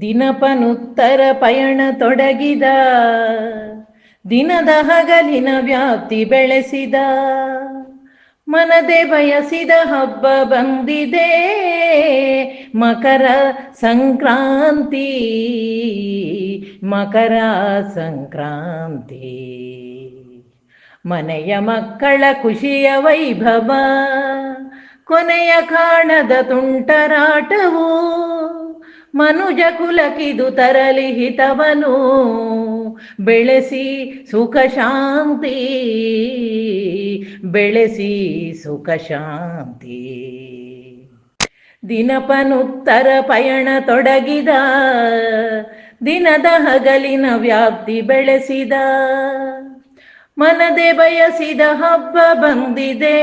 ದಿನಪನುತ್ತರ ಪಯಣ ತೊಡಗಿದ, ದಿನದ ಹಗಲಿನ ವ್ಯಾಪ್ತಿ ಬೆಳೆಸಿದ. ಮನದೆ ಬಯಸಿದ ಹಬ್ಬ ಬಂದಿದೆ, ಮಕರ ಸಂಕ್ರಾಂತಿ ಮಕರ ಸಂಕ್ರಾಂತಿ. ಮನೆಯ ಮಕ್ಕಳ ಖುಷಿಯ ವೈಭವ, ಕೊನೆಯ ಕಾಣದ ತುಂಟರಾಟವು ಮನುಜ ಕುಲಕಿದು ತರಲಿ ಹಿತವನು. ಬೆಳೆಸಿ ಸುಖ ಶಾಂತಿ. ಬೆಳೆಸಿ ಸುಖ ಶಾಂತಿ. ದಿನಪನುತ್ತರ ಪಯಣ ತೊಡಗಿದ. ದಿನದ ಹಗಲಿನ ವ್ಯಾಪ್ತಿ ಬೆಳೆಸಿದ. ಮನದೆ ಬಯಸಿದ ಹಬ್ಬ ಬಂದಿದೆ.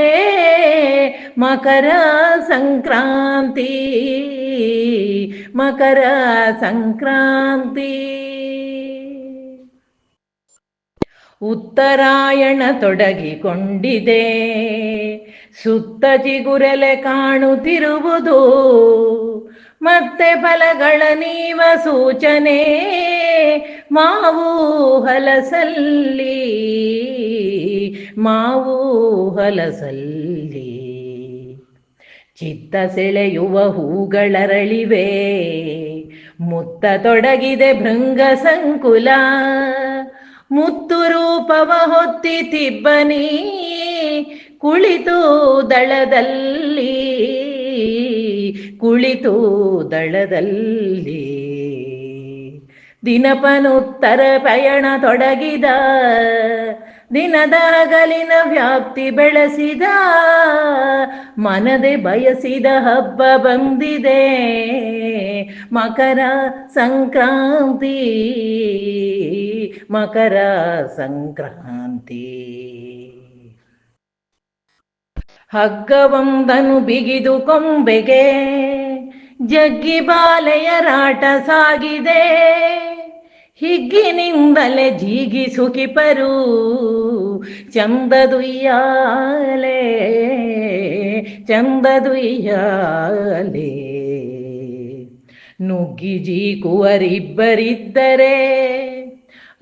ಮಕರ ಸಂಕ್ರಾಂತಿ ಮಕರ ಸಂಕ್ರಾಂತಿ. ಉತ್ತರಾಯಣ ತೊಡಗಿಕೊಂಡಿದೆ. ಸುತ್ತ ಚಿಗುರೆಲೆ ಕಾಣುತ್ತಿರುವುದು. ಮತ್ತೆ ಫಲಗಳ ನೀವ ಸೂಚನೆ. ಮಾವು ಹಲಸಲ್ಲಿ ಮಾವು ಹಲಸಲ್ಲಿ ಚಿತ್ತ ಸೆಳೆಯುವ ಹೂಗಳರಳಿವೆ. ಮುತ್ತ ತೊಡಗಿದೆ ಭೃಂಗ ಸಂಕುಲ. ಮುತ್ತು ರೂಪವ ಹೊತ್ತಿ ತಿಬ್ಬನಿ. ಕುಳಿತು ದಳದಲ್ಲಿ. ಕುಳಿತು ದಳದಲ್ಲಿ. ದಿನಪನುತ್ತರ ಪಯಣ ತೊಡಗಿದ. ದಿನದ ಹಗಲಿನ ವ್ಯಾಪ್ತಿ ಬೆಳೆಸಿದ, ಮನದೆ ಬಯಸಿದ ಹಬ್ಬ ಬಂದಿದೆ. ಮಕರ ಸಂಕ್ರಾಂತಿ ಮಕರ ಸಂಕ್ರಾಂತಿ. ಹಗ್ಗವೊಂದನು ಬಿಗಿದು ಕೊಂಬೆಗೆ, ಜಗ್ಗಿ ಬಾಲೆಯ ರಾಟ ಸಾಗಿದೆ. ಹಿಗ್ಗಿನಿಂದಲೇ ಜೀಗಿ ಸುಖಿಪರು ಚಂದದುಯ್ಯಾಲೆ ಚಂದದುಯ್ಯಾಲೆ. ನುಗ್ಗಿ ಜೀಕುವರಿಬ್ಬರಿದ್ದರೆ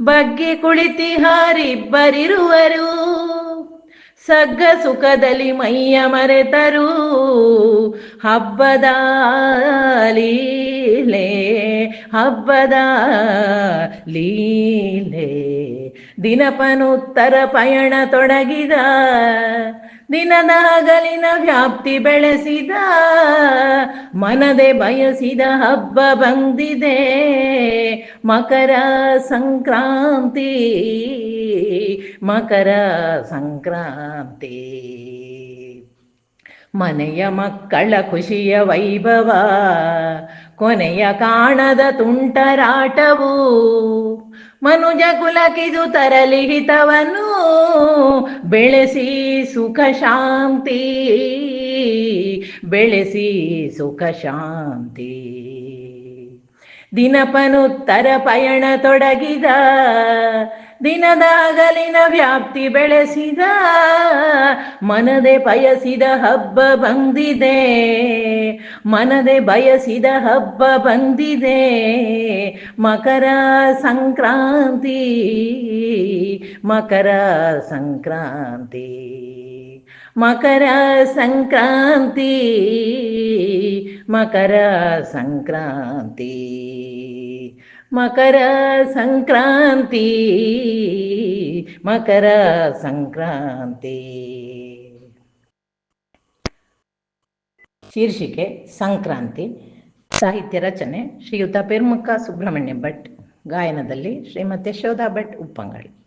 ಬಗ್ಗಿ ಕುಳಿತಿಹಾರಿಬ್ಬರಿರುವರು ಸಗ್ಗ ಸುಖದಲ್ಲಿ ಮೈಯ ಮರೆತರು. ಹಬ್ಬದ ಲೀಲೆ ಹಬ್ಬದ ಲೀಲೆ ದಿನಪನುತ್ತರ ಪಯಣ ತೊಡಗಿದ ದಿನದ ಹಗಲಿನ ವ್ಯಾಪ್ತಿ ಬೆಳೆಸಿದ, ಮನದೆ ಬಯಸಿದ ಹಬ್ಬ ಬಂದಿದೆ. ಮಕರ ಸಂಕ್ರಾಂತಿ ಮಕರ ಸಂಕ್ರಾಂತಿ. ಮನೆಯ ಮಕ್ಕಳ ಖುಷಿಯ ವೈಭವ ಕೊನೆಯ ಕಾಣದ ತುಂಟರಾಟವು ಮನುಜ ಕುಲಕಿದು ತರಲಿ ಹಿತವನು ಬೆಳೆಸಿ ಸುಖ ಶಾಂತಿ, ಬೆಳೆಸಿ ಸುಖ ಶಾಂತಿ. ದಿನಪನುತ್ತರ ಪಯಣ ತೊಡಗಿದ ದಿನದ ಹಗಲಿನ ವ್ಯಾಪ್ತಿ ಬೆಳೆಸಿದ, ಮನದೆ ಬಯಸಿದ ಹಬ್ಬ ಬಂದಿದೆ. ಮನದೆ ಬಯಸಿದ ಹಬ್ಬ ಬಂದಿದೆ. ಮಕರ ಸಂಕ್ರಾಂತಿ ಮಕರ ಸಂಕ್ರಾಂತಿ ಮಕರ ಸಂಕ್ರಾಂತಿ ಮಕರ ಸಂಕ್ರಾಂತಿ. ಮಕರ ಸಂಕ್ರಾಂತಿ ಮಕರ ಸಂಕ್ರಾಂತಿ. ಶೀರ್ಷಿಕೆ, ಸಂಕ್ರಾಂತಿ. ಸಾಹಿತ್ಯ ರಚನೆ ಶ್ರೀಯುತ ಪೆರ್ಮುಖ ಸುಬ್ರಹ್ಮಣ್ಯ ಭಟ್. ಗಾಯನದಲ್ಲಿ ಶ್ರೀಮತಿ ಯಶೋಧಾ ಭಟ್ ಉಪ್ಪಂಗಳಿ